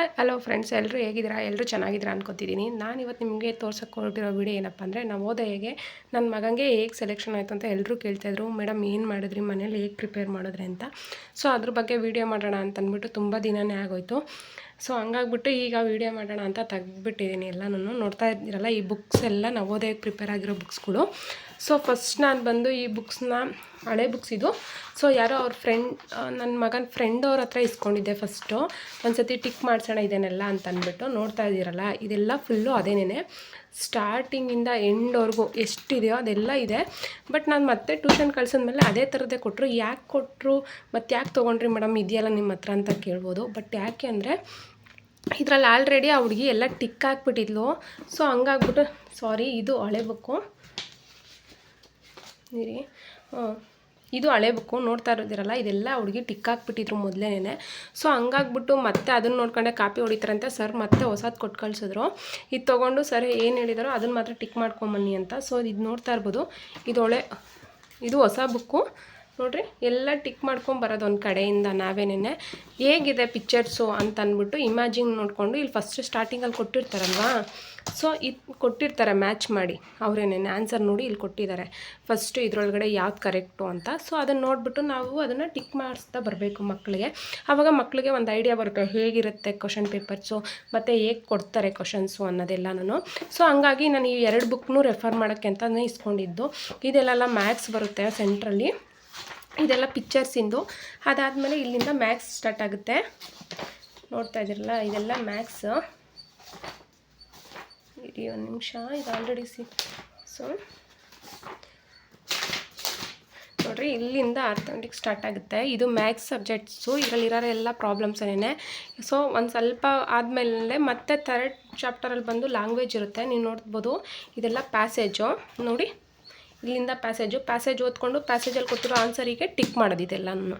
Hi hello friends ಎಲ್ಲರೂ ಹೇಗಿದ್ದೀರಾ? ಎಲ್ಲರೂ ಚೆನ್ನಾಗಿದ್ದೀರಾ ಅನ್ಕೋತಿದ್ದೀನಿ. ನಾನು ಇವತ್ತು ನಿಮಗೆ ತೋರ್ಸಕ್ಕೆ ಹೊರಟಿರೋ ವಿಡಿಯೋ ಏನಪ್ಪ ಅಂದರೆ ನವೋದಯಗೆ ನನ್ನ ಮಗನಿಗೆ ಹೇಗೆ ಸೆಲೆಕ್ಷನ್ ಆಯಿತು ಅಂತ ಎಲ್ಲರೂ ಕೇಳ್ತಾಯಿದ್ರು ಮೇಡಮ್, ಏನು ಮಾಡಿದ್ರಿ? ಮನೇಲಿ ಹೇಗೆ ಪ್ರಿಪೇರ್ ಮಾಡಿದ್ರಿ? ಅಂತ. ಸೊ ಅದ್ರ ಬಗ್ಗೆ ವೀಡಿಯೋ ಮಾಡೋಣ ಅಂತ ಅಂದ್ಬಿಟ್ಟು ತುಂಬ ದಿನವೇ ಆಗೋಯ್ತು. ಸೊ ಹಂಗಾಗ್ಬಿಟ್ಟು ಈಗ ವೀಡಿಯೋ ಮಾಡೋಣ ಅಂತ ತೆಗ್ದುಬಿಟ್ಟಿದ್ದೀನಿ ಎಲ್ಲನೂ ನೋಡ್ತಾ ಇದ್ದೀರಲ್ಲ, ಈ ಬುಕ್ಸ್ ಎಲ್ಲ ನವೋದಯಕ್ಕೆ ಪ್ರಿಪೇರ್ ಆಗಿರೋ ಬುಕ್ಸ್ಗಳು ಸೊ ಫಸ್ಟ್ ನಾನು ಬಂದು ಈ ಬುಕ್ಸ್ನ ಹಳೆ ಬುಕ್ಸ್ ಇದು. ಸೊ ಯಾರೋ ಅವ್ರ ಫ್ರೆಂಡ್ ನನ್ನ ಮಗನ ಫ್ರೆಂಡ್ ಅವ್ರ ಹತ್ರ ಇಸ್ಕೊಂಡಿದ್ದೆ ಫಸ್ಟು ಒಂದು ಸತಿ ಟಿಕ್ ಮಾಡ್ಸೋಣ ಇದನ್ನೆಲ್ಲ ಅಂತ ಅಂದ್ಬಿಟ್ಟು ನೋಡ್ತಾ ಇದ್ದೀರಲ್ಲ, ಇದೆಲ್ಲ ಫುಲ್ಲು ಅದೇನೇ ಸ್ಟಾರ್ಟಿಂಗಿಂದ ಎಂಡ್ವರೆಗೂ ಎಷ್ಟಿದೆಯೋ ಅದೆಲ್ಲ ಇದೆ. ಬಟ್ ನಾನು ಮತ್ತೆ ಟ್ಯೂಷನ್ ಕಳ್ಸಿದ್ಮೇಲೆ ಅದೇ ಥರದ್ದೇ ಕೊಟ್ಟರು ಯಾಕೆ ಕೊಟ್ಟರು ಮತ್ತು ಯಾಕೆ ತೊಗೊಂಡ್ರಿ ಮೇಡಮ್ ಇದೆಯಲ್ಲ ನಿಮ್ಮ ಹತ್ರ ಅಂತ ಕೇಳ್ಬೋದು. ಬಟ್ ಯಾಕೆ ಅಂದರೆ ಇದರಲ್ಲಿ ಆಲ್ರೆಡಿ ಆ ಹುಡುಗಿ ಎಲ್ಲ ಟಿಕ್ ಹಾಕ್ಬಿಟ್ಟಿದ್ಲು. ಸೊ ಹಂಗಾಗ್ಬಿಟ್ಟು ಸಾರಿ ಇದು ಹಳೆ ಬುಕ್ಕು ನೀರಿ ಇದು ಹಳೆ ಬುಕ್ಕು ನೋಡ್ತಾ ಇರೋದಿರಲ್ಲ, ಇದೆಲ್ಲ ಹುಡುಗಿ ಟಿಕ್ ಹಾಕ್ಬಿಟ್ಟಿದ್ರು ಮೊದಲೇನೆ ಸೊ ಹಂಗಾಗ್ಬಿಟ್ಟು ಮತ್ತೆ ಅದನ್ನು ನೋಡ್ಕೊಂಡೆ ಕಾಪಿ ಹೊಡಿತಾರಂತೆ. ಸರ್ ಮತ್ತೆ ಹೊಸದು ಕೊಟ್ಟು ಕಳಿಸಿದ್ರು. ಇದು ತೊಗೊಂಡು ಸರ್ ಏನು ಹೇಳಿದಾರೋ ಅದನ್ನು ಮಾತ್ರ ಟಿಕ್ ಮಾಡ್ಕೊಂಬನ್ನಿ ಅಂತ. ಸೊ ಇದು ನೋಡ್ತಾ ಇರ್ಬೋದು. ಇದು ಒಳ್ಳೆ, ಇದು ಹೊಸ ಬುಕ್ಕು ನೋಡಿರಿ, ಎಲ್ಲ ಟಿಕ್ ಮಾಡ್ಕೊಂಡು ಬರೋದು ಒಂದು ಕಡೆಯಿಂದ ನಾವೇನೇ ಹೇಗಿದೆ ಪಿಕ್ಚರ್ಸು ಅಂತ ಅಂದ್ಬಿಟ್ಟು ಇಮ್ಯಾಜಿನ್ ನೋಡಿಕೊಂಡು, ಇಲ್ಲಿ ಫಸ್ಟ್ ಸ್ಟಾರ್ಟಿಂಗಲ್ಲಿ ಕೊಟ್ಟಿರ್ತಾರಲ್ವಾ? ಸೊ, ಇದು ಕೊಟ್ಟಿರ್ತಾರೆ ಮ್ಯಾಚ್ ಮಾಡಿ. ಅವರೇನೆ ಆನ್ಸರ್ ನೋಡಿ ಇಲ್ಲಿ ಕೊಟ್ಟಿದ್ದಾರೆ. ಫಸ್ಟು ಇದರೊಳಗಡೆ ಯಾವ್ದು ಕರೆಕ್ಟು ಅಂತ. ಸೊ ಅದನ್ನು ನೋಡಿಬಿಟ್ಟು ನಾವು ಅದನ್ನು ಟಿಕ್ ಮಾಡಿಸ್ತಾ ಬರಬೇಕು ಮಕ್ಕಳಿಗೆ ಆವಾಗ ಮಕ್ಕಳಿಗೆ ಒಂದು ಐಡಿಯಾ ಬರುತ್ತೆ. ಹೇಗಿರುತ್ತೆ ಕ್ವಶನ್ ಪೇಪರ್ಸು ಮತ್ತು ಹೇಗೆ ಕೊಡ್ತಾರೆ ಕ್ವಶನ್ಸು ನಾನು ಸೊ ಹಂಗಾಗಿ ನಾನು ಈ ಎರಡು ಬುಕ್ನೂ ರೆಫರ್ ಮಾಡೋಕ್ಕೆ ಅಂತಲೇ ಇಸ್ಕೊಂಡಿದ್ದು. ಇದೆಲ್ಲ ಮ್ಯಾಥ್ಸ್ ಬರುತ್ತೆ ಸೆಂಟ್ರಲ್ಲಿ ಇದೆಲ್ಲ ಪಿಕ್ಚರ್ಸಿಂದು ಅದಾದಮೇಲೆ ಇಲ್ಲಿಂದ ಮ್ಯಾಥ್ಸ್ ಸ್ಟಾರ್ಟ್ ಆಗುತ್ತೆ. ನೋಡ್ತಾ ಇದ್ದೀರಲ್ಲ, ಇದೆಲ್ಲ ಮ್ಯಾಥ್ಸ್ ಇರಿ ಒಂದು ನಿಮಿಷ, ಇದು ಆಲ್ರೆಡಿ ಸಿ ಸೊ ನೋಡ್ರಿ, ಇಲ್ಲಿಂದ ಅರ್ಥಮೆಟಿಕ್ ಸ್ಟಾರ್ಟ್ ಆಗುತ್ತೆ. ಇದು ಮ್ಯಾಥ್ಸ್ ಸಬ್ಜೆಕ್ಟ್ಸು ಇದರಲ್ಲಿರೋ ಎಲ್ಲ ಪ್ರಾಬ್ಲಮ್ಸ್ ಏನೇ ಸೊ ಒಂದು ಸ್ವಲ್ಪ ಆದಮೇಲೆ ಮತ್ತೆ ಥರ್ಡ್ ಚಾಪ್ಟರಲ್ಲಿ ಬಂದು ಲ್ಯಾಂಗ್ವೇಜ್ ಇರುತ್ತೆ. ನೀವು ನೋಡ್ಬೋದು, ಇದೆಲ್ಲ ಪ್ಯಾಸೇಜು ನೋಡಿ, ಇಲ್ಲಿಂದ ಪ್ಯಾಸೇಜು ಪ್ಯಾಸೇಜ್ ಓದ್ಕೊಂಡು ಪ್ಯಾಸೇಜಲ್ಲಿ ಕೊಟ್ಟಿರೋ ಆನ್ಸರಿಗೆ ಟಿಕ್ ಮಾಡೋದು ಇದೆಲ್ಲನೂ.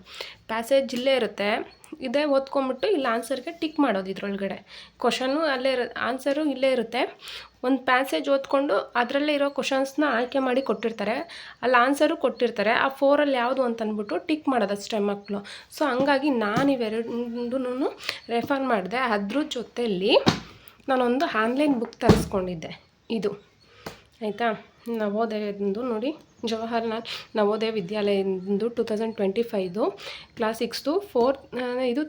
ಪ್ಯಾಸೇಜ್ ಇಲ್ಲೇ ಇರುತ್ತೆ. ಇದೇ ಓದ್ಕೊಂಬಿಟ್ಟು ಇಲ್ಲಿ ಆನ್ಸರ್ಗೆ ಟಿಕ್ ಮಾಡೋದು ಇದ್ರೊಳಗಡೆ. ಕ್ವಶನು ಅಲ್ಲೇ ಇರೋ, ಆನ್ಸರು ಇಲ್ಲೇ ಇರುತ್ತೆ. ಒಂದು ಪ್ಯಾಸೇಜ್ ಓದ್ಕೊಂಡು ಅದರಲ್ಲೇ ಇರೋ ಕ್ವಶನ್ಸ್ನ ಆಯ್ಕೆ ಮಾಡಿ ಕೊಟ್ಟಿರ್ತಾರೆ. ಅಲ್ಲಿ ಆನ್ಸರು ಕೊಟ್ಟಿರ್ತಾರೆ. ಆ ಫೋರಲ್ಲಿ ಯಾವುದು ಅಂತ ಅಂದ್ಬಿಟ್ಟು ಟಿಕ್ ಮಾಡೋದು ಅಷ್ಟೇ ಮಕ್ಕಳು ಸೊ ಹಂಗಾಗಿ ನಾನು ಇವೆರಡೂ ರೆಫರ್ ಮಾಡಿದೆ. ಅದ್ರ ಜೊತೆಯಲ್ಲಿ ನಾನೊಂದು ಆನ್ಲೈನ್ ಬುಕ್ ತರಿಸ್ಕೊಂಡಿದ್ದೆ. ಇದು. ಆಯಿತಾ? ನವೋದಯದ್ದು ನೋಡಿ, Jawaharlal Navodaya ವಿದ್ಯಾಲಯದಿಂದು two thousand twenty five class sixth fourth ಇದು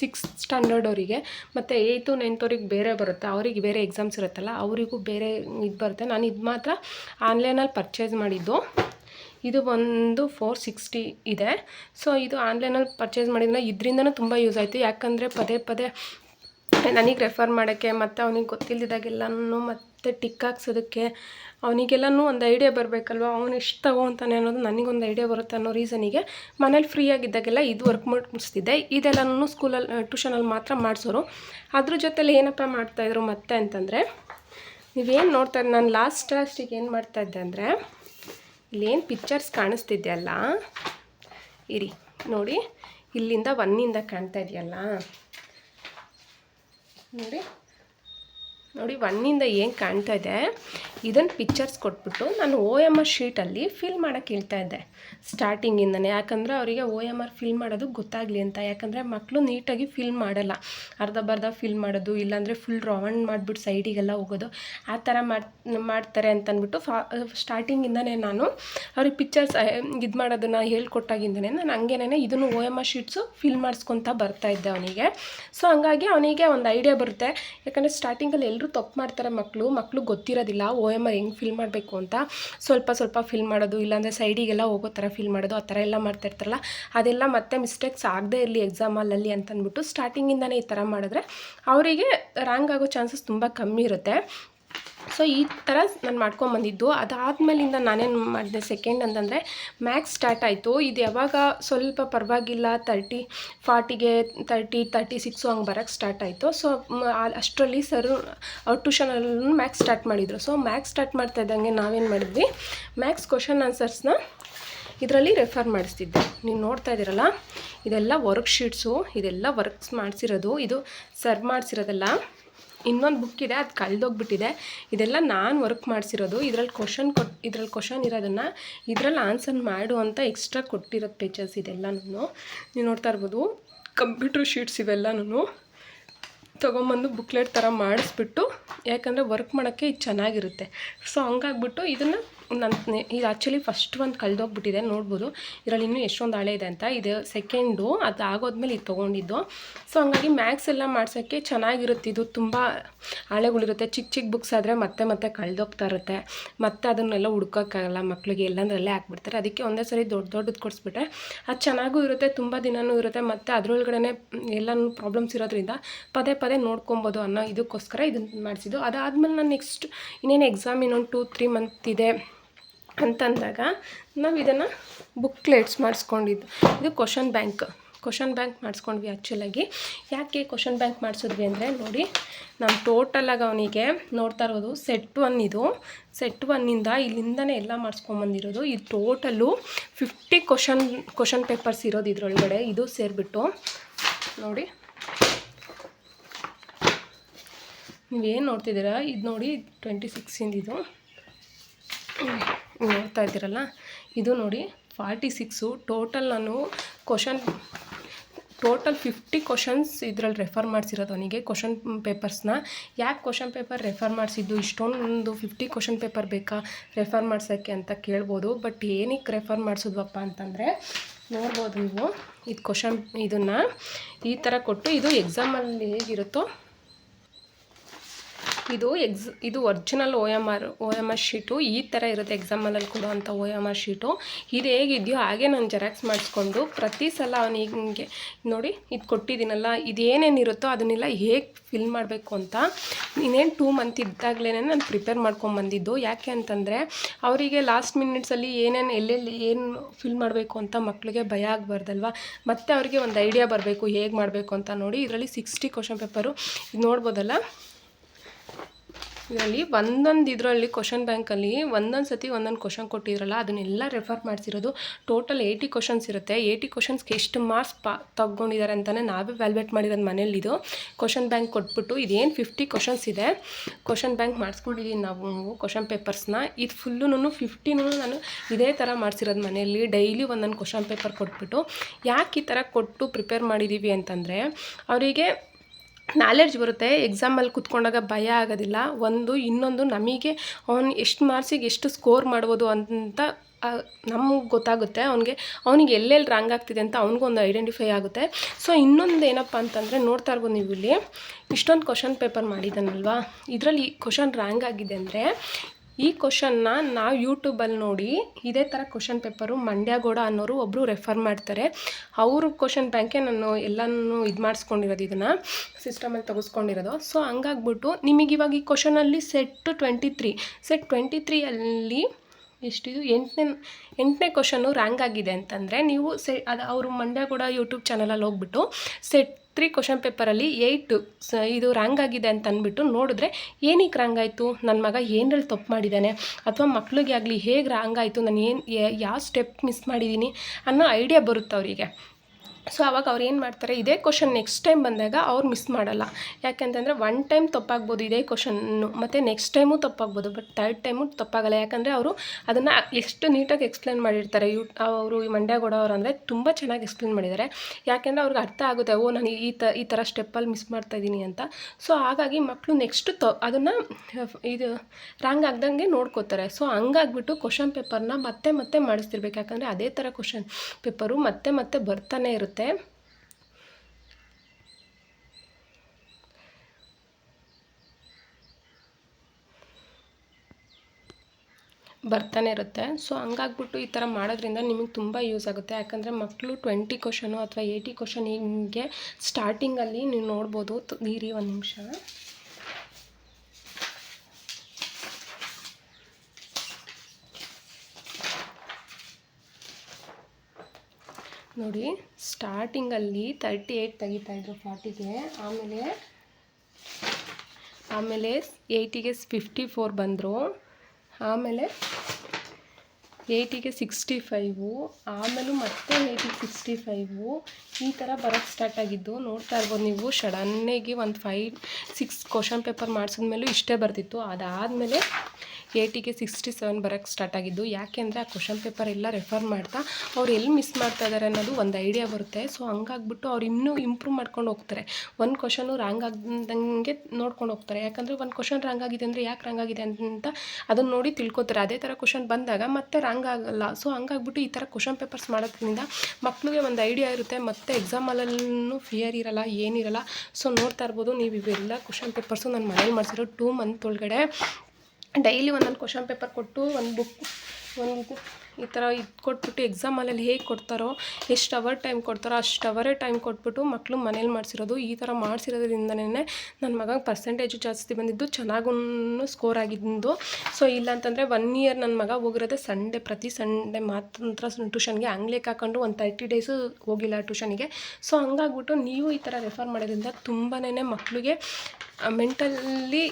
ಸಿಕ್ಸ್ ಸ್ಟ್ಯಾಂಡರ್ಡ್ ಅವರಿಗೆ, ಮತ್ತು ಏಯ್ತು ನೈನ್ತವ್ರಿಗೆ ಬೇರೆ ಬರುತ್ತೆ. ಅವರಿಗೆ ಬೇರೆ ಎಕ್ಸಾಮ್ಸ್ ಇರುತ್ತಲ್ಲ, ಅವರಿಗೂ ಬೇರೆ ಇದು ಬರುತ್ತೆ. ನಾನು ಇದು ಮಾತ್ರ ಆನ್ಲೈನಲ್ಲಿ ಪರ್ಚೇಸ್ ಮಾಡಿದ್ದು. ಇದು ಒಂದು ಫೋರ್ ಸಿಕ್ಸ್ಟಿ ಇದೆ. ಸೊ ಇದು ಆನ್ಲೈನಲ್ಲಿ ಪರ್ಚೇಸ್ ಮಾಡಿದ್ರೆ ಇದರಿಂದನೂ ತುಂಬ ಯೂಸ್ ಆಯಿತು. ಯಾಕಂದರೆ ಪದೇ ಪದೇ ನನಗೆ ರೆಫರ್ ಮಾಡೋಕ್ಕೆ ಮತ್ತು ಅವನಿಗೆ ಗೊತ್ತಿಲ್ಲದಾಗೆಲ್ಲನೂ ಮತ್ತು ಟಿಕ್ ಹಾಕ್ಸೋದಕ್ಕೆ ಅವನಿಗೆಲ್ಲನೂ ಒಂದು ಐಡಿಯಾ ಬರಬೇಕಲ್ವ? ಅವನು ಎಷ್ಟು ತಗೋತಾನೆ ಅನ್ನೋದು ನನಗೊಂದು ಐಡಿಯಾ ಬರುತ್ತೆ ಅನ್ನೋ ರೀಸನಿಗೆ ಮನೇಲಿ ಫ್ರೀಯಾಗಿದ್ದಾಗೆಲ್ಲ ಇದು ವರ್ಕ್ ಮಾಡಿಸ್ತಿದ್ದೆ ಇದೆಲ್ಲನೂ ಸ್ಕೂಲಲ್ಲಿ ಟ್ಯೂಷನಲ್ಲಿ ಮಾತ್ರ ಮಾಡಿಸೋರು. ಅದ್ರ ಜೊತೆಲಿ ಏನಪ್ಪ ಮಾಡ್ತಾಯಿದ್ರು ಮತ್ತೆ ಅಂತಂದರೆ, ನೀವೇನು ನೋಡ್ತಾ ನಾನು ಲಾಸ್ಟ್ ಲಾಸ್ಟಿಗೆ ಏನು ಮಾಡ್ತಾಯಿದ್ದೆ ಅಂದರೆ, ಇಲ್ಲೇನು ಪಿಕ್ಚರ್ಸ್ ಕಾಣಿಸ್ತಿದ್ಯಲ್ಲ ಇರಿ, ನೋಡಿ, ಇಲ್ಲಿಂದ ಒನ್ನಿಂದ ಕಾಣ್ತಾ ಇದೆಯಲ್ಲ? ನೋಡಿ ನೋಡಿ ಒನ್ನಿಂದ ಏನು ಕಾಣ್ತಾ ಇದೆ? ಇದನ್ನು ಪಿಕ್ಚರ್ಸ್ ಕೊಟ್ಬಿಟ್ಟು ನಾನು ಓ ಎಂ ಆರ್ ಶೀಟಲ್ಲಿ ಫಿಲ್ ಮಾಡೋಕ್ಕೆ ಹೇಳ್ತಾ ಇದ್ದೆ. ಸ್ಟಾರ್ಟಿಂಗಿಂದನೇ ಯಾಕಂದರೆ ಅವರಿಗೆ ಓ ಎಂ ಆರ್ ಫಿಲ್ ಮಾಡೋದು ಗೊತ್ತಾಗಲಿ ಅಂತ. ಯಾಕಂದರೆ ಮಕ್ಕಳು ನೀಟಾಗಿ ಫಿಲ್ ಮಾಡಲ್ಲ. ಅರ್ಧ ಬರ್ಧ ಫಿಲ್ ಮಾಡೋದು, ಇಲ್ಲಾಂದರೆ ಫುಲ್ ರೌಂಡ್ ಮಾಡಿಬಿಟ್ಟು ಸೈಡಿಗೆಲ್ಲ ಹೋಗೋದು. ಆ ಥರ ಮಾಡಿ, ಮಾಡ್ತಾರೆ ಅಂತಂದ್ಬಿಟ್ಟು ಫಾ ಸ್ಟಾರ್ಟಿಂಗಿಂದನೇ ನಾನು ಅವ್ರಿಗೆ ಪಿಕ್ಚರ್ಸ್ ಇದು ಮಾಡೋದನ್ನು ಹೇಳ್ಕೊಟ್ಟಾಗಿಂದನೇ ನಾನು ಹಂಗೇನೇ ಇದನ್ನು O M R sheets fill ಮಾಡಿಸ್ಕೊತ ಬರ್ತಾಯಿದ್ದೆ ಅವನಿಗೆ. ಸೊ ಹಂಗಾಗಿ ಅವನಿಗೆ ಒಂದು ಐಡಿಯಾ ಬರುತ್ತೆ. ಯಾಕಂದರೆ ಸ್ಟಾರ್ಟಿಂಗಲ್ಲಿ ಎಲ್ಲರೂ ತಪ್ಪು ಮಾಡ್ತಾರೆ ಮಕ್ಕಳು ಮಕ್ಕಳು ಗೊತ್ತಿರೋದಿಲ್ಲ, ಓ ಎಂ ಆರ್ ಹೆಂಗೆ ಫಿಲ್ ಮಾಡಬೇಕು ಅಂತ. ಸ್ವಲ್ಪ ಸ್ವಲ್ಪ ಫಿಲ್ ಮಾಡೋದು, ಇಲ್ಲಾಂದರೆ ಸೈಡಿಗೆಲ್ಲ ಹೋಗೋ ಥರ ಫಿಲ್ ಮಾಡೋದು, ಆ ಥರ ಎಲ್ಲ ಮಾಡ್ತಾಯಿರ್ತಾರಲ್ಲ ಅದೆಲ್ಲ ಮತ್ತೆ ಮಿಸ್ಟೇಕ್ಸ್ ಆಗದೆ ಇರಲಿ ಎಕ್ಸಾಮ್ ಎಕ್ಸಾಮಲ್ಲಿ ಅಂತಂದ್ಬಿಟ್ಟು ಸ್ಟಾರ್ಟಿಂಗಿಂದನೇ ಈ ಥರ ಮಾಡಿದ್ರೆ, ಅವರಿಗೆ ರ್ಯಾಂಕ್ ಆಗೋ ಚಾನ್ಸಸ್ ತುಂಬ ಕಮ್ಮಿ ಇರುತ್ತೆ. ಸೊ ಈ ಥರ ನಾನು ಮಾಡ್ಕೊಂಬಂದಿದ್ದು ಅದಾದಮೇಲಿಂದ ನಾನೇನು ಮಾಡಿದೆ ಸೆಕೆಂಡ್ ಅಂತಂದರೆ ಮ್ಯಾಕ್ಸ್ ಸ್ಟಾರ್ಟ್ ಆಯಿತು. ಇದು ಯಾವಾಗ ಸ್ವಲ್ಪ ಪರವಾಗಿಲ್ಲ ತರ್ಟಿ ಫಾರ್ಟಿಗೆ ತರ್ಟಿ ತರ್ಟಿ ಸಿಕ್ಸು ಹಂಗೆ ಬರೋಕ್ಕೆ ಸ್ಟಾರ್ಟ್ ಆಯಿತು. ಸೊ ಅಷ್ಟರಲ್ಲಿ ಸರ್ ಅವ್ರ ಟ್ಯೂಷನಲ್ಲೂ ಮ್ಯಾಕ್ಸ್ ಸ್ಟಾರ್ಟ್ ಮಾಡಿದರು. ಸೊ ಮ್ಯಾಕ್ಸ್ ಸ್ಟಾರ್ಟ್ ಮಾಡ್ತಾ ಇದ್ದಂಗೆ ನಾವೇನು ಮಾಡಿದ್ವಿ? ಮ್ಯಾಕ್ಸ್ ಕ್ವಶನ್ ಆನ್ಸರ್ಸ್ನ ಇದರಲ್ಲಿ ರೆಫರ್ ಮಾಡಿಸ್ತಿದ್ದೆ. ನೀವು ನೋಡ್ತಾ ಇದ್ದೀರಲ್ಲ? ಇದೆಲ್ಲ ವರ್ಕ್ಶೀಟ್ಸು ಇದೆಲ್ಲ ವರ್ಕ್ಸ್ ಮಾಡಿಸಿರೋದು. ಇದು ಸರ್ವ್ ಮಾಡಿಸಿರೋದಲ್ಲ. ಇನ್ನೊಂದು ಬುಕ್ ಇದೆ, ಅದು ಕಳೆದೋಗ್ಬಿಟ್ಟಿದೆ. ಇದೆಲ್ಲ ನಾನು ವರ್ಕ್ ಮಾಡಿಸಿರೋದು. ಇದರಲ್ಲಿ ಕ್ವಶನ್ ಕೊಟ್ಟು ಇದ್ರಲ್ಲಿ ಕ್ವಶನ್ ಇರೋದನ್ನು ಇದರಲ್ಲಿ ಆನ್ಸರ್ ಮಾಡು ಅಂತ ಎಕ್ಸ್ಟ್ರಾ ಕೊಟ್ಟಿರೋದು ಪೇಜಸ್ ಇದೆಲ್ಲನೂ ನೀವು ನೋಡ್ತಾ ಇರ್ಬೋದು ಕಂಪ್ಯೂಟರ್ ಶೀಟ್ಸ್ ಇವೆಲ್ಲನೂ ತೊಗೊಂಬಂದು ಬುಕ್ಲೆಟ್ ಥರ ಮಾಡಿಸ್ಬಿಟ್ಟು, ಯಾಕಂದರೆ ವರ್ಕ್ ಮಾಡೋಕ್ಕೆ ಇದು ಚೆನ್ನಾಗಿರುತ್ತೆ. ಸೊ ಹಂಗಾಗ್ಬಿಟ್ಟು ಇದನ್ನು ನನ್ನ ಇದು ಆ್ಯಕ್ಚುಲಿ ಫಸ್ಟ್ ಒಂದು ಕಳೆದೋಗ್ಬಿಟ್ಟಿದೆ, ನೋಡ್ಬೋದು. ಇದರಲ್ಲಿ ಇನ್ನೂ ಎಷ್ಟೊಂದು ಹಳೆ ಇದೆ ಅಂತ. ಇದು ಸೆಕೆಂಡು ಅದು ಆಗೋದ್ಮೇಲೆ ಇದು ತೊಗೊಂಡಿದ್ದು. ಸೊ ಹಂಗಾಗಿ ಮ್ಯಾಕ್ಸ್ ಎಲ್ಲ ಮಾಡ್ಸೋಕ್ಕೆ ಚೆನ್ನಾಗಿರುತ್ತೆ. ಇದು ತುಂಬ ಹಳೆಗಳಿರುತ್ತೆ. ಚಿಕ್ಕ ಚಿಕ್ಕ ಬುಕ್ಸ್ ಆದರೆ ಮತ್ತೆ ಮತ್ತೆ ಕಳೆದೋಗ್ತಾ ಇರುತ್ತೆ. ಮತ್ತೆ ಅದನ್ನೆಲ್ಲ ಹುಡ್ಕೋಕ್ಕಾಗಲ್ಲ ಮಕ್ಕಳಿಗೆ ಎಲ್ಲಂದ್ರಲ್ಲೇ ಹಾಕ್ಬಿಡ್ತಾರೆ. ಅದಕ್ಕೆ ಒಂದೇ ಸರಿ ದೊಡ್ಡ ದೊಡ್ಡದು ಕೊಡಿಸ್ಬಿಟ್ರೆ ಅದು ಚೆನ್ನಾಗೂ ಇರುತ್ತೆ, ತುಂಬ ದಿನವೂ ಇರುತ್ತೆ. ಮತ್ತು ಅದರೊಳಗಡೆ ಎಲ್ಲನೂ ಪ್ರಾಬ್ಲಮ್ಸ್ ಇರೋದ್ರಿಂದ ಪದೇ ಪದೇ ನೋಡ್ಕೊಬೋದು ಅನ್ನೋ ಇದಕ್ಕೋಸ್ಕರ ಇದನ್ನು ಮಾಡಿಸಿದ್ದು. ಅದಾದಮೇಲೆ ನಾನು ನೆಕ್ಸ್ಟ್ ಇನ್ನೇನು ಎಕ್ಸಾಮ್ ಇನ್ನೊಂದು ಟೂ ತ್ರೀ ಮಂತ್ ಇದೆ. ಅಂತಂದಾಗ ನಾವು ಇದನ್ನು ಬುಕ್ಲೆಟ್ಸ್ ಮಾಡಿಸ್ಕೊಂಡಿದ್ದು. ಇದು ಕ್ವಶನ್ ಬ್ಯಾಂಕ್. ಕ್ವಶನ್ ಬ್ಯಾಂಕ್ ಮಾಡಿಸ್ಕೊಂಡ್ವಿ ಆ್ಯಕ್ಚುಲಾಗಿ ಯಾಕೆ ಕ್ವಶನ್ ಬ್ಯಾಂಕ್ ಮಾಡಿಸಿದ್ವಿ ಅಂದರೆ ನೋಡಿ ನಾವು ಟೋಟಲಾಗಿ ಅವನಿಗೆ ನೋಡ್ತಾ ಇರೋದು ಸೆಟ್ ಒನ್ ಇದು. ಸೆಟ್ ಒನ್ನಿಂದ ಇಲ್ಲಿಂದನೇ ಎಲ್ಲ ಮಾಡಿಸ್ಕೊಂಬಂದಿರೋದು ಇದು total fifty question question papers ಇರೋದು ಇದರೊಳಗಡೆ ಇದು ಸೇರಿಬಿಟ್ಟು ನೋಡಿ. ನೀವೇನು ನೋಡ್ತಿದ್ದೀರಾ? ಇದು ನೋಡಿ ಟ್ವೆಂಟಿ ಸಿಕ್ಸಿಂದ ಇದು. ನೋಡ್ತಾ ಇದ್ದೀರಲ್ಲ? ಇದು ನೋಡಿ ಫಾರ್ಟಿ ಸಿಕ್ಸು. ಟೋಟಲ್ ನಾನು ಕ್ವಶನ್, ಟೋಟಲ್ ಫಿಫ್ಟಿ ಕ್ವಶನ್ಸ್ ಇದರಲ್ಲಿ ರೆಫರ್ ಮಾಡಿಸಿರೋದು ಅವನಿಗೆ, ಕ್ವಶನ್ ಪೇಪರ್ಸ್ನ. ಯಾಕೆ ಕ್ವಶನ್ ಪೇಪರ್ ರೆಫರ್ ಮಾಡಿಸಿದ್ದು? ಇಷ್ಟೊಂದು ಫಿಫ್ಟಿ ಕ್ವಶನ್ ಪೇಪರ್ ಬೇಕಾ ರೆಫರ್ ಮಾಡ್ಸೋಕ್ಕೆ ಅಂತ ಕೇಳ್ಬೋದು. ಬಟ್ ಏನಕ್ಕೆ ರೆಫರ್ ಮಾಡಿಸಿದ್ವಪ್ಪ ಅಂತಂದರೆ, ನೋಡ್ಬೋದು ನೀವು, ಇದು ಕ್ವಶನ್, ಇದನ್ನು ಈ ಥರ ಕೊಟ್ಟು, ಇದು ಎಕ್ಸಾಮಲ್ಲಿ ಹೇಗಿರುತ್ತೋ ಇದು ಎಕ್ಸ್ ಇದು original O M R O M R sheet ಈ ಥರ ಇರುತ್ತೆ ಎಕ್ಸಾಮಲ್ಲಿ ಕೊಡುವಂಥ ಓ ಎಂ ಆರ್ ಶೀಟು ಇದು ಹೇಗಿದೆಯೋ ಹಾಗೆ ನಾನು ಜೆರಾಕ್ಸ್ ಮಾಡಿಸ್ಕೊಂಡು ಪ್ರತಿ ಸಲ ಅವನಿಗೆ ನೋಡಿ ಇದು ಕೊಟ್ಟಿದ್ದೀನಲ್ಲ ಇದೇನೇನಿರುತ್ತೋ ಅದನ್ನೆಲ್ಲ ಹೇಗೆ ಫಿಲ್ ಮಾಡಬೇಕು ಅಂತ ಇನ್ನೇನು ಟೂ ಮಂತ್ ಇದ್ದಾಗಲೇ ನಾನು ಪ್ರಿಪೇರ್ ಮಾಡ್ಕೊಂಬಂದಿದ್ದು ಯಾಕೆ ಅಂತಂದರೆ ಅವರಿಗೆ ಲಾಸ್ಟ್ ಮಿನಿಟ್ಸಲ್ಲಿ ಏನೇನು ಎಲ್ಲೆಲ್ಲಿ ಏನು ಫಿಲ್ ಮಾಡಬೇಕು ಅಂತ ಮಕ್ಕಳಿಗೆ ಭಯ ಆಗಬಾರ್ದಲ್ವ? ಮತ್ತು ಅವರಿಗೆ ಒಂದು ಐಡಿಯಾ ಬರಬೇಕು, ಹೇಗೆ ಮಾಡಬೇಕು ಅಂತ ನೋಡಿ ಇದರಲ್ಲಿ ಸಿಕ್ಸ್ಟಿ ಕ್ವಶನ್ ಪೇಪರು ಇದು ನೋಡ್ಬೋದಲ್ಲ? ಇದರಲ್ಲಿ ಒಂದೊಂದು ಇದರಲ್ಲಿ ಕ್ವಶನ್ ಬ್ಯಾಂಕಲ್ಲಿ ಒಂದೊಂದು ಸತಿ ಒಂದೊಂದು ಕ್ವಶನ್ ಕೊಟ್ಟಿದ್ರಲ್ಲ, ಅದನ್ನೆಲ್ಲ ರೆಫರ್ ಮಾಡಿಸಿರೋದು ಟೋಟಲ್ ಏಯ್ಟಿ ಕ್ವಶನ್ಸ್ ಇರುತ್ತೆ. ಏಯ್ಟಿ ಕ್ವಶನ್ಸ್ಗೆ ಎಷ್ಟು ಮಾರ್ಕ್ಸ್ ಪಾ, ತಗೊಂಡಿದ್ದಾರೆ ಅಂತಲೇ ನಾವೇ ವ್ಯಾಲ್ಯೂಯೇಟ್ ಮಾಡಿರೋದು ಮನೇಲಿ ಇದು. ಕ್ವಶನ್ ಬ್ಯಾಂಕ್ ಕೊಟ್ಬಿಟ್ಟು ಇದೇನು ಫಿಫ್ಟಿ ಕ್ವಶನ್ಸ್ ಇದೆ ಕ್ವಶನ್ ಬ್ಯಾಂಕ್ ಮಾಡಿಸ್ಕೊಂಡಿದ್ದೀನಿ ನಾವು ಕ್ವಶನ್ ಪೇಪರ್ಸ್ನ ಇದು ಫುಲ್ಲೂ ಫಿಫ್ಟಿನೂ ನಾನು ಇದೇ ಥರ ಮಾಡಿಸಿರೋದು ಮನೆಯಲ್ಲಿ ಡೈಲಿ ಒಂದೊಂದು ಕ್ವಶನ್ ಪೇಪರ್ ಕೊಟ್ಬಿಟ್ಟು. ಯಾಕೆ ಈ ಥರ ಕೊಟ್ಟು ಪ್ರಿಪೇರ್ ಮಾಡಿದ್ದೀವಿ ಅಂತಂದರೆ, ಅವರಿಗೆ ನಾಲೆಡ್ಜ್ ಬರುತ್ತೆ. ಎಕ್ಸಾಮಲ್ಲಿ ಕುತ್ಕೊಂಡಾಗ ಭಯ ಆಗೋದಿಲ್ಲ. ಒಂದು, ಇನ್ನೊಂದು ನಮಗೆ ಅವ್ನು ಎಷ್ಟು ಮಾರ್ಕ್ಸಿಗೆ ಎಷ್ಟು ಸ್ಕೋರ್ ಮಾಡ್ಬೋದು ಅಂತ ನಮಗೆ ಗೊತ್ತಾಗುತ್ತೆ. ಅವನಿಗೆ ಅವನಿಗೆ ಎಲ್ಲೆಲ್ಲಿ ರಾಂಗ್ ಆಗ್ತಿದೆ ಅಂತ ಅವನಿಗೂ ಒಂದು ಐಡೆಂಟಿಫೈ ಆಗುತ್ತೆ. ಸೊ ಇನ್ನೊಂದು ಏನಪ್ಪ ಅಂತಂದರೆ ನೋಡ್ತಾ ಇರ್ಬೋದು ನೀವು ಇಲ್ಲಿ. ಇಷ್ಟೊಂದು ಕ್ವಶನ್ ಪೇಪರ್ ಮಾಡಿದ್ದಾನಲ್ವಾ ಇದರಲ್ಲಿ ಕ್ವಶನ್ ರ್ಯಾಂಗ್ ಆಗಿದೆ ಅಂದರೆ ಈ ಕ್ವಶನ್ನ ನಾವು ಯೂಟ್ಯೂಬಲ್ಲಿ ನೋಡಿ ಇದೇ ಥರ ಕ್ವಶನ್ ಪೇಪರು ಮಂಡ್ಯಗೌಡ ಅನ್ನೋರು ಒಬ್ಬರು ರೆಫರ್ ಮಾಡ್ತಾರೆ. ಅವರು ಕ್ವಶನ್ ಬ್ಯಾಂಕೆ ನಾನು ಎಲ್ಲನೂ ಇದು ಮಾಡಿಸ್ಕೊಂಡಿರೋದು ಇದನ್ನು ಸಿಸ್ಟಮಲ್ಲಿ ತೆಗೆಸ್ಕೊಂಡಿರೋದು. ಸೊ ಹಂಗಾಗ್ಬಿಟ್ಟು ಇವಾಗ ಈ ಕ್ವಶನಲ್ಲಿ set twenty three set twenty ತ್ರೀಯಲ್ಲಿ ಎಷ್ಟಿದು? ಎಂಟನೇ ಎಂಟನೇ ಕ್ವಶನ್ನು ರ್ಯಾಂಕ್ ಆಗಿದೆ ಅಂತಂದರೆ ನೀವು ಸೆ, ಅದು ಅವರು ಮಂಡ್ಯಗೌಡ ಯೂಟ್ಯೂಬ್ ಚಾನಲಲ್ಲಿ ಹೋಗ್ಬಿಟ್ಟು ಸೆಟ್ ತ್ರೀ ಕ್ವಶನ್ ಪೇಪರಲ್ಲಿ ಏಯ್ಟು ಇದು ರ್ಯಾಂಕ್ ಆಗಿದೆ ಅಂತ ಅಂದ್ಬಿಟ್ಟು ನೋಡಿದ್ರೆ ಏನಕ್ಕೆ ರ್ಯಾಂಕ್ ಆಯಿತು? ನನ್ನ ಮಗ ಏನರಲ್ಲಿ ತಪ್ಪು ಮಾಡಿದ್ದಾನೆ ಅಥವಾ ಮಕ್ಳಿಗೆ ಆಗಲಿ ಹೇಗೆ ರ್ಯಾಂಕ್ ಆಯಿತು? ನಾನು ಏನು ಯಾವ ಸ್ಟೆಪ್ ಮಿಸ್ ಮಾಡಿದ್ದೀನಿ ಅನ್ನೋ ಐಡಿಯಾ ಬರುತ್ತೆ ಅವರಿಗೆ. ಸೊ ಅವಾಗ ಅವ್ರು ಏನು ಮಾಡ್ತಾರೆ, ಇದೇ ಕ್ವಶನ್ ನೆಕ್ಸ್ಟ್ ಟೈಮ್ ಬಂದಾಗ ಅವ್ರು ಮಿಸ್ ಮಾಡಲ್ಲ. ಯಾಕೆಂತಂದರೆ ಒನ್ ಟೈಮ್ ತಪ್ಪಾಗ್ಬೋದು ಇದೇ ಕ್ವಶನ್ನು ಮತ್ತು ನೆಕ್ಸ್ಟ್ ಟೈಮು ತಪ್ಪಾಗ್ಬೋದು ಬಟ್ ಥರ್ಡ್ ಟೈಮು ತಪ್ಪಾಗಲ್ಲ. ಯಾಕಂದರೆ ಅವರು ಅದನ್ನು ಎಷ್ಟು ನೀಟಾಗಿ ಎಕ್ಸ್ಪ್ಲೇನ್ ಮಾಡಿರ್ತಾರೆ. ಯು, ಅವರು ಈ ಮಂಡ್ಯಗೌಡ ಅವರು ಅಂದರೆ ತುಂಬ ಚೆನ್ನಾಗಿ ಎಕ್ಸ್ಪ್ಲೇನ್ ಮಾಡಿದ್ದಾರೆ. ಯಾಕೆಂದರೆ ಅವ್ರಿಗೆ ಅರ್ಥ ಆಗುತ್ತೆ, ಓ, ನಾನು ಈ ತ, ಈ ಥರ ಸ್ಟೆಪ್ಪಲ್ಲಿ ಮಿಸ್ ಮಾಡ್ತಾ ಇದ್ದೀನಿ ಅಂತ. ಸೊ ಹಾಗಾಗಿ ಮಕ್ಕಳು ನೆಕ್ಸ್ಟ್ ತ, ಅದನ್ನು, ಇದು ರಾಂಗ್ ಆಗ್ದಂಗೆ ನೋಡ್ಕೋತಾರೆ. ಸೊ ಹಂಗಾಗ್ಬಿಟ್ಟು ಕ್ವಶನ್ ಪೇಪರ್ನ ಮತ್ತೆ ಮತ್ತೆ ಮಾಡಿಸ್ತಿರ್ಬೇಕು. ಯಾಕಂದರೆ ಅದೇ ಥರ ಕ್ವಶನ್ ಪೇಪರು ಮತ್ತೆ ಮತ್ತೆ ಬರ್ತಾನೆ ಇರುತ್ತೆ. ಬರ್ತಾನೆ ಇರುತ್ತೆ. ಸೊ ಹಂಗಾಗ್ಬಿಟ್ಟು ಈ ಥರ ಮಾಡೋದ್ರಿಂದ ನಿಮಗೆ ತುಂಬ ಯೂಸ್ ಆಗುತ್ತೆ. ಯಾಕಂದರೆ ಮಕ್ಕಳು ಟ್ವೆಂಟಿ ಕ್ವಶನು ಅಥವಾ ಏಯ್ಟಿ ಕ್ವಶನ್ ಹಿಂಗೆ ಸ್ಟಾರ್ಟಿಂಗಲ್ಲಿ ನೀವು ನೋಡ್ಬೋದು. ಇರಿ ಒಂದು ನಿಮಿಷ. ನೋಡಿ ಸ್ಟಾರ್ಟಿಂಗಲ್ಲಿ ತರ್ಟಿ ಏಯ್ಟ್ ತೆಗಿತಾಯಿದ್ರು ಫಾರ್ಟಿಗೆ ಆಮೇಲೆ ಆಮೇಲೆ ಏಯ್ಟಿಗೆ ಫಿಫ್ಟಿ ಫೋರ್ ಬಂದರು. ಆಮೇಲೆ ಏಯ್ಟಿಗೆ ಸಿಕ್ಸ್ಟಿ ಫೈವು ಆಮೇಲೂ ಮತ್ತೆ ಏಯ್ಟಿಗೆ ಸಿಕ್ಸ್ಟಿ ಫೈವು ಈ ಥರ ಬರೋಕ್ಕೆ ಸ್ಟಾರ್ಟ್ ಆಗಿದ್ದು. ನೋಡ್ತಾ ಇರ್ಬೋದು ನೀವು ಸಡನ್ನಾಗಿ ಒಂದು ಫೈವ್ ಸಿಕ್ಸ್ ಕ್ವಶನ್ ಪೇಪರ್ ಮಾಡಿಸಿದ್ಮೇಲೂ ಇಷ್ಟೇ ಬರ್ತಿತ್ತು. ಅದಾದಮೇಲೆ ಏಯ್ಟಿಗೆ ಸಿಕ್ಸ್ಟಿ ಸೆವೆನ್ ಬರೋಕ್ಕೆ ಸ್ಟಾರ್ಟ್ ಆಗಿದ್ದು ಯಾಕೆಂದರೆ ಆ ಕ್ವಶನ್ ಪೇಪರ್ ಎಲ್ಲ ರೆಫರ್ ಮಾಡ್ತಾ ಅವ್ರು ಎಲ್ಲಿ ಮಿಸ್ ಮಾಡ್ತಾ ಇದ್ದಾರೆ ಅನ್ನೋದು ಒಂದು ಐಡಿಯಾ ಬರುತ್ತೆ. ಸೊ ಹಂಗಾಗ್ಬಿಟ್ಟು ಅವ್ರು ಇನ್ನೂ ಇಂಪ್ರೂವ್ ಮಾಡ್ಕೊಂಡು ಹೋಗ್ತಾರೆ. ಒಂದು ಕ್ವಶನು ರಾಂಗ್ ಆಗ್ದಂಗೆ ನೋಡ್ಕೊಂಡು ಹೋಗ್ತಾರೆ. ಯಾಕಂದರೆ ಒಂದು ಕ್ವಶನ್ ರಾಂಗ್ ಆಗಿದೆ ಅಂದರೆ ಯಾಕೆ ರಾಂಗ್ ಆಗಿದೆ ಅಂತ ಅದನ್ನು ನೋಡಿ ತಿಳ್ಕೊತಾರೆ. ಅದೇ ಥರ ಕ್ವಶನ್ ಬಂದಾಗ ಮತ್ತೆ ರಾಂಗ್ ಆಗಲ್ಲ. ಸೊ ಹಂಗಾಗ್ಬಿಟ್ಟು ಈ ಥರ ಕ್ವಶನ್ ಪೇಪರ್ಸ್ ಮಾಡೋದ್ರಿಂದ ಮಕ್ಕಳಿಗೆ ಒಂದು ಐಡಿಯಾ ಇರುತ್ತೆ. ಮತ್ತು ಎಕ್ಸಾಮಲ್ಲೂ ಫಿಯರ್ ಇರಲ್ಲ ಏನಿರಲ್ಲ ಸೊ ನೋಡ್ತಾ ಇರ್ಬೋದು. ನೀವು ಇವೆಲ್ಲ ಕ್ವಶನ್ ಪೇಪರ್ಸು ನಾನು ಮನೇಲಿ ಮಾಡಿಸಿರೋ ಟೂ ಮಂತ್ ಒಳಗಡೆ. ಡೈಲಿ ಒಂದೊಂದು ಕ್ವಶನ್ ಪೇಪರ್ ಕೊಟ್ಟು, ಒಂದು ಬುಕ್ ಒಂದು ಈ ಥರ ಇದು ಕೊಟ್ಬಿಟ್ಟು ಎಕ್ಸಾಮಲ್ಲಿ ಹೇಗೆ ಕೊಡ್ತಾರೋ, ಎಷ್ಟು ಅವರ್ ಟೈಮ್ ಕೊಡ್ತಾರೋ ಅಷ್ಟು ಅವರೇ ಟೈಮ್ ಕೊಟ್ಬಿಟ್ಟು ಮಕ್ಕಳು ಮನೇಲಿ ಮಾಡಿಸಿರೋದು, ಈ ಥರ ಮಾಡಿಸಿರೋದ್ರಿಂದನೇ ನನ್ನ ಮಗ ಪರ್ಸೆಂಟೇಜು ಜಾಸ್ತಿ ಬಂದಿದ್ದು ಚೆನ್ನಾಗೂ ಸ್ಕೋರ್ ಆಗಿದ್ದು. ಸೊ ಇಲ್ಲ ಅಂತಂದರೆ ಒನ್ ಇಯರ್ ನನ್ನ ಮಗ ಹೋಗಿರೋದೇ ಸಂಡೇ ಪ್ರತಿ ಸಂಡೇ ಮಾತ್ರ ಟ್ಯೂಷನ್ಗೆ ಹಂಗ್ಲೇಕ್ ಹಾಕೊಂಡು ಒಂದು ತರ್ಟಿ ಡೇಸು ಹೋಗಿಲ್ಲ ಟ್ಯೂಷನಿಗೆ ಸೊ ಹಂಗಾಗ್ಬಿಟ್ಟು ನೀವು ಈ ಥರ ರೆಫರ್ ಮಾಡೋದ್ರಿಂದ ತುಂಬಾ ಮಕ್ಕಳಿಗೆ ಮೆಂಟಲ್ಲಿ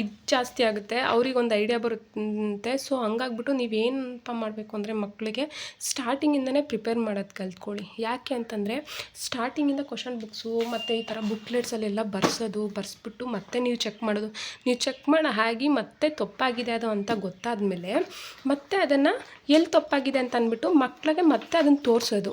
ಇದು ಜಾಸ್ತಿ ಆಗುತ್ತೆ. ಅವ್ರಿಗೆ ಒಂದು ಐಡಿಯಾ ಬರುತ್ತೆ ಸೊ ಹಂಗಾಗ್ಬಿಟ್ಟು ನೀವೇನಪ್ಪ ಮಾಡಬೇಕು ಅಂದರೆ ಮಕ್ಕಳಿಗೆ ಸ್ಟಾರ್ಟಿಂಗಿಂದನೇ ಪ್ರಿಪೇರ್ ಮಾಡೋದು ಕಲ್ತ್ಕೊಳ್ಳಿ. ಯಾಕೆ ಅಂತಂದರೆ ಸ್ಟಾರ್ಟಿಂಗಿಂದ ಕ್ವಶನ್ ಬುಕ್ಸು ಮತ್ತು ಈ ಥರ ಬುಕ್ಲೆಟ್ಸಲ್ಲೆಲ್ಲ ಬರ್ಸೋದು, ಬರ್ಸ್ಬಿಟ್ಟು ಮತ್ತೆ ನೀವು ಚೆಕ್ ಮಾಡೋದು. ನೀವು ಚೆಕ್ ಮಾಡೋ ಹಾಗೆ ಮತ್ತೆ ತಪ್ಪಾಗಿದೆ ಅದು ಅಂತ ಗೊತ್ತಾದ ಮೇಲೆ ಮತ್ತೆ ಅದನ್ನು ಎಲ್ಲಿ ತಪ್ಪಾಗಿದೆ ಅಂತ ಅಂದ್ಬಿಟ್ಟು ಮಕ್ಕಳಿಗೆ ಮತ್ತೆ ಅದನ್ನು ತೋರಿಸೋದು.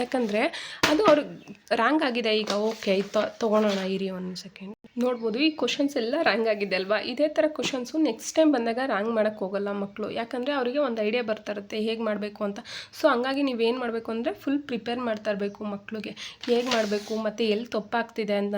ಯಾಕಂದರೆ ಅದು ಅವ್ರಿಗೆ ರಾಂಗ್ ಆಗಿದೆ, ಈಗ ಓಕೆ ತೊಗೊಳೋಣ, ಇರಿ ಒಂದು ಸೆಕೆಂಡ್ ನೋಡ್ಬೋದು, ಈ ಕ್ವಶನ್ಸ್ ಎಲ್ಲ ರಾಂಗ್ ಆಗಿದೆ ಅಲ್ವಾ? ಇದೇ ಥರ ಕ್ವಶನ್ಸು ನೆಕ್ಸ್ಟ್ ಟೈಮ್ ಬಂದಾಗ ರಾಂಗ್ ಮಾಡೋಕ್ಕೆ ಹೋಗಲ್ಲ ಮಕ್ಕಳು ಯಾಕಂದರೆ ಅವರಿಗೆ ಒಂದು ಐಡಿಯಾ ಬರ್ತಾ ಇರುತ್ತೆ, ಹೇಗೆ ಮಾಡಬೇಕು ಅಂತ. ಸೊ ಹಂಗಾಗಿ ನೀವೇನು ಮಾಡಬೇಕು ಅಂದರೆ ಫುಲ್ ಪ್ರಿಪೇರ್ ಮಾಡ್ತಾ ಇರಬೇಕು ಮಕ್ಕಳಿಗೆ ಹೇಗೆ ಮಾಡಬೇಕು, ಮತ್ತು ಎಲ್ಲಿ ತಪ್ಪಾಗ್ತಿದೆ ಅಂತ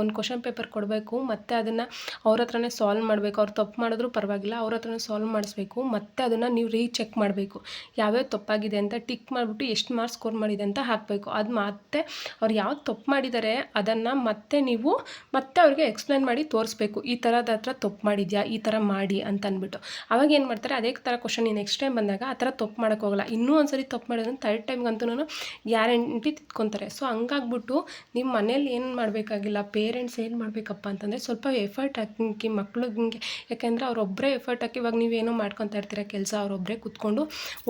ಒಂದು ಕ್ವಶನ್ ಪೇಪರ್ ಕೊಡಬೇಕು, ಮತ್ತು ಅದನ್ನು ಅವ್ರ ಹತ್ರನೇ ಸಾಲ್ವ್ ಮಾಡಬೇಕು. ಅವ್ರು ತಪ್ಪು ಮಾಡಿದ್ರು ಪರವಾಗಿಲ್ಲ, ಅವ್ರ ಹತ್ರನೇ ಸಾಲ್ವ್ ಮಾಡಿಸ್ಬೇಕು, ಮತ್ತು ಅದನ್ನು ನೀವು ರೀಚೆಕ್ ಮಾಡಬೇಕು. ಯಾವ್ಯಾವ ತಪ್ಪಾಗಿದೆ ಅಂತ ಟಿಕ್ ಮಾಡಿಬಿಟ್ಟು ಎಷ್ಟು ಮಾರ್ಕ್ಸ್ ಸ್ಕೋರ್ ಮಾಡಿದೆ ಅಂತ ಹಾಕಬೇಕು. ಅದು ಮತ್ತೆ ಅವ್ರು ಯಾವ್ದು ತಪ್ಪು ಮಾಡಿದ್ದಾರೆ ಅದನ್ನು ಮತ್ತೆ ನೀವು ಮತ್ತೆ ಅವ್ರಿಗೆ ಎಕ್ಸ್ಪ್ಲೇನ್ ಮಾಡಿ ತೋರಿಸ್ಬೇಕು. ಈ ಥರದ ಹತ್ರ ತಪ್ಪು ಮಾಡಿದ್ಯಾ? ಈ ಥರ ಮಾಡಿ ಅಂತ ಅಂದ್ಬಿಟ್ಟು. ಅವಾಗ ಏನು ಮಾಡ್ತಾರೆ? ಅದೇ ಥರ ಕ್ವಶನ್ ನೆಕ್ಸ್ಟ್ ಟೈಮ್ ಬಂದಾಗ ಆ ಥರ ತಪ್ಪು ಮಾಡೋಕ್ಕೋಗಲ್ಲ ಇನ್ನೂ ಒಂದು ಸರಿ ತಪ್ಪು ಮಾಡೋದನ್ನು ಥರ್ಡ್ ಟೈಮ್ಗಂತೂ ಗ್ಯಾರಂಟಿ ತಿತ್ಕೊತಾರೆ ಸೊ ಹಂಗಾಗ್ಬಿಟ್ಟು ನಿಮ್ಮ ಮನೇಲಿ ಏನು ಮಾಡಬೇಕಾಗಿಲ್ಲ? ಪೇರೆಂಟ್ಸ್ ಏನು ಮಾಡಬೇಕಪ್ಪ ಅಂತಂದರೆ ಸ್ವಲ್ಪ ಎಫರ್ಟ್ ಹಾಕಿ ಮಕ್ಳಿಗೆ. ಯಾಕೆಂದರೆ ಅವರೊಬ್ಬರೇ ಎಫರ್ಟ್ ಹಾಕಿ ಇವಾಗ ನೀವೇನೋ ಮಾಡ್ಕೊತಾ ಇರ್ತೀರ ಕೆಲಸ ಅವರೊಬ್ಬರೇ ಕೂತ್ಕೊಂಡು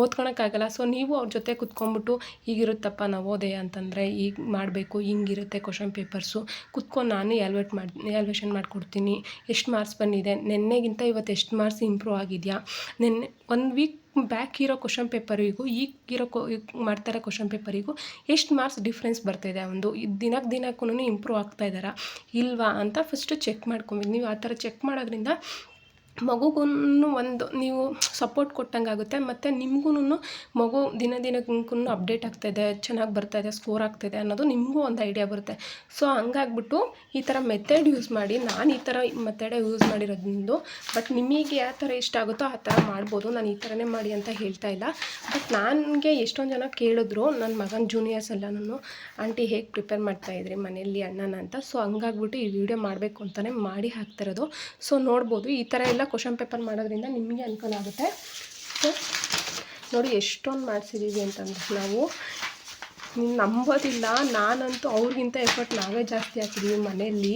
ಓದ್ಕೊಳಕ್ಕಾಗಲ್ಲ. ಸೊ ನೀವು ಅವ್ರ ಜೊತೆ ಕುತ್ಕೊಂಡ್ಬಿಟ್ಟು ಹೀಗಿರುತ್ತಪ್ಪ ನಾವು ಓದೆ ಅಂತಂದರೆ ಈಗ ಮಾಡಬೇಕು, ಹಿಂಗಿರುತ್ತೆ ಕ್ವಶನ್ ಪೇಪರ್ಸು ಕುತ್ಕೊಂಡು ನಾನು ಎಲ್ವೇಟ್ ಮಾಡಿ ಎಲ್ವೇಷನ್ ಮಾಡಿಕೊಡ್ತೀನಿ. ಎಷ್ಟು ಮಾರ್ಕ್ಸ್ ಬಂದಿದೆ? ನಿನ್ನೆಗಿಂತ ಇವತ್ತು ಎಷ್ಟು ಮಾರ್ಕ್ಸ್ ಇಂಪ್ರೂವ್ ಆಗಿದೆಯಾ? ನಿನ್ನೆ ಒಂದು ವೀಕ್ ಬ್ಯಾಕ್ ಇರೋ ಕ್ವಶನ್ ಪೇಪರಿಗೂ ಈಗ ಇರೋ ಕೊ ಮಾಡ್ತಾರೆ ಕ್ವಶನ್ ಪೇಪರಿಗೂ ಎಷ್ಟು ಮಾರ್ಕ್ಸ್ ಡಿಫ್ರೆನ್ಸ್ ಬರ್ತಾಯಿದೆ ಒಂದು? ದಿನಕ್ಕೆ ದಿನಕ್ಕೂ ಇಂಪ್ರೂವ್ ಆಗ್ತಾ ಇದ್ದಾರಾ? ಇಲ್ವಾ ಅಂತ ಫಸ್ಟು ಚೆಕ್ ಮಾಡ್ಕೊಬೇಕು ನೀವು ಆ ಥರ ಚೆಕ್ ಮಾಡೋದ್ರಿಂದ ಮಗುಗೂ ಒಂದು, ನೀವು ಸಪೋರ್ಟ್ ಕೊಟ್ಟಂಗೆ ಆಗುತ್ತೆ. ಮತ್ತು ನಿಮ್ಗೂ ಮಗು ದಿನ ದಿನಕ್ಕೂ ಅಪ್ಡೇಟ್ ಆಗ್ತಾಯಿದೆ ಚೆನ್ನಾಗಿ ಬರ್ತಾಯಿದೆ ಸ್ಕೋರ್ ಆಗ್ತಾಯಿದೆ ಅನ್ನೋದು ನಿಮಗೂ ಒಂದು ಐಡಿಯಾ ಬರುತ್ತೆ. ಸೊ ಹಂಗಾಗ್ಬಿಟ್ಟು ಈ ಥರ ಮೆಥಡ್ ಯೂಸ್ ಮಾಡಿ, ನಾನು ಈ ಥರ ಮೆಥಡೇ ಯೂಸ್ ಮಾಡಿರೋದ್ರಿಂದ ಬಟ್ ನಿಮಗೆ ಯಾವ ಥರ ಇಷ್ಟ ಆಗುತ್ತೋ ಆ ಥರ ಮಾಡ್ಬೋದು. ನಾನು ಈ ಥರನೇ ಮಾಡಿ ಅಂತ ಹೇಳ್ತಾ ಇಲ್ಲ. ಬಟ್ ನನಗೆ ಎಷ್ಟೊಂದು ಜನ ಕೇಳಿದ್ರು ನನ್ನ ಮಗನ ಜೂನಿಯರ್ಸ್ ಎಲ್ಲನೂ ಆಂಟಿ ಹೇಗೆ ಪ್ರಿಪೇರ್ ಮಾಡ್ತಾ ಇದ್ರಿ ಮನೆಯಲ್ಲಿ ಅಣ್ಣನ ಅಂತ ಸೊ ಹಂಗಾಗ್ಬಿಟ್ಟು ಈ ವಿಡಿಯೋ ಮಾಡಬೇಕು ಅಂತಲೇ ಮಾಡಿ ಹಾಕ್ತಿರೋದು ಸೊ ನೋಡ್ಬೋದು, ಈ ಥರ ಎಲ್ಲ ಕ್ವಶನ್ ಪೇಪರ್ ಮಾಡೋದ್ರಿಂದ ನಿಮಗೆ ಅನುಕೂಲ ಆಗುತ್ತೆ. ನೋಡಿ ಎಷ್ಟೊಂದು ಮಾಡಿಸಿದ್ದೀವಿ ಅಂತಂದ್ರೆ ನಾವು ನೀವು ನಂಬೋದಿಲ್ಲ, ನಾನಂತೂ ಅವ್ರಿಗಿಂತ ಎಫರ್ಟ್ ನಾವೇ ಜಾಸ್ತಿ ಹಾಕಿದ್ದೀವಿ ಮನೆಯಲ್ಲಿ.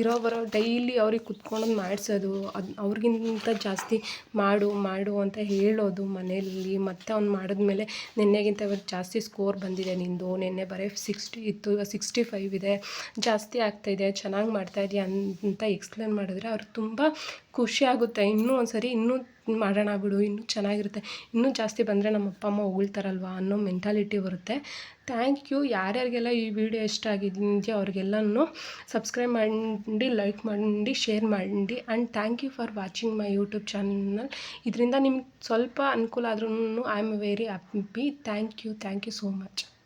ಇರೋ ಬರೋ ಡೈಲಿ ಅವ್ರಿಗೆ ಕುತ್ಕೊಂಡು ಮಾಡಿಸೋದು, ಅದು ಅವ್ರಿಗಿಂತ ಜಾಸ್ತಿ ಮಾಡು ಮಾಡು ಅಂತ ಹೇಳೋದು ಮನೆಯಲ್ಲಿ. ಮತ್ತು ಅವ್ನು ಮಾಡಿದ್ಮೇಲೆ ನಿನ್ನೆಗಿಂತ ಇವತ್ತು ಜಾಸ್ತಿ ಸ್ಕೋರ್ ಬಂದಿದೆ ನಿಂದು. ನಿನ್ನೆ ಬರೀ ಸಿಕ್ಸ್ಟಿ ಇತ್ತು ಇವಾಗ ಸಿಕ್ಸ್ಟಿ ಫೈವ್ ಇದೆ. ಜಾಸ್ತಿ ಆಗ್ತಾಯಿದೆ ಚೆನ್ನಾಗಿ ಮಾಡ್ತಾಯಿದ್ಯಾ ಅಂತ ಎಕ್ಸ್ಪ್ಲೇನ್ ಮಾಡಿದ್ರೆ ಅವ್ರು ತುಂಬ ಖುಷಿ ಆಗುತ್ತೆ. ಇನ್ನೂ ಒಂದು ಸರಿ ಇನ್ನೂ ಮಾಡೋಣ ಬಿಡು, ಇನ್ನೂ ಚೆನ್ನಾಗಿರುತ್ತೆ. ಇನ್ನೂ ಜಾಸ್ತಿ ಬಂದರೆ ನಮ್ಮ ಅಪ್ಪ ಅಮ್ಮ ಹೊಗಳ್ತಾರಲ್ವ ಅನ್ನೋ ಮೆಂಟಾಲಿಟಿ ಬರುತ್ತೆ. ಥ್ಯಾಂಕ್ ಯು ಯಾರ್ಯಾರಿಗೆಲ್ಲ ಈ ವಿಡಿಯೋ ಇಷ್ಟ ಆಗಿದೆಯೋ ಅವ್ರಿಗೆಲ್ಲನೂ ಸಬ್ಸ್ಕ್ರೈಬ್ ಮಾಡಿ ಲೈಕ್ ಮಾಡಿ ಶೇರ್ ಮಾಡಿ. And thank you for watching my YouTube channel ಇದರಿಂದ ನಿಮ್ಗೆ ಸ್ವಲ್ಪ ಅನುಕೂಲ ಆದ್ರೂ I am very happy thank you thank you so much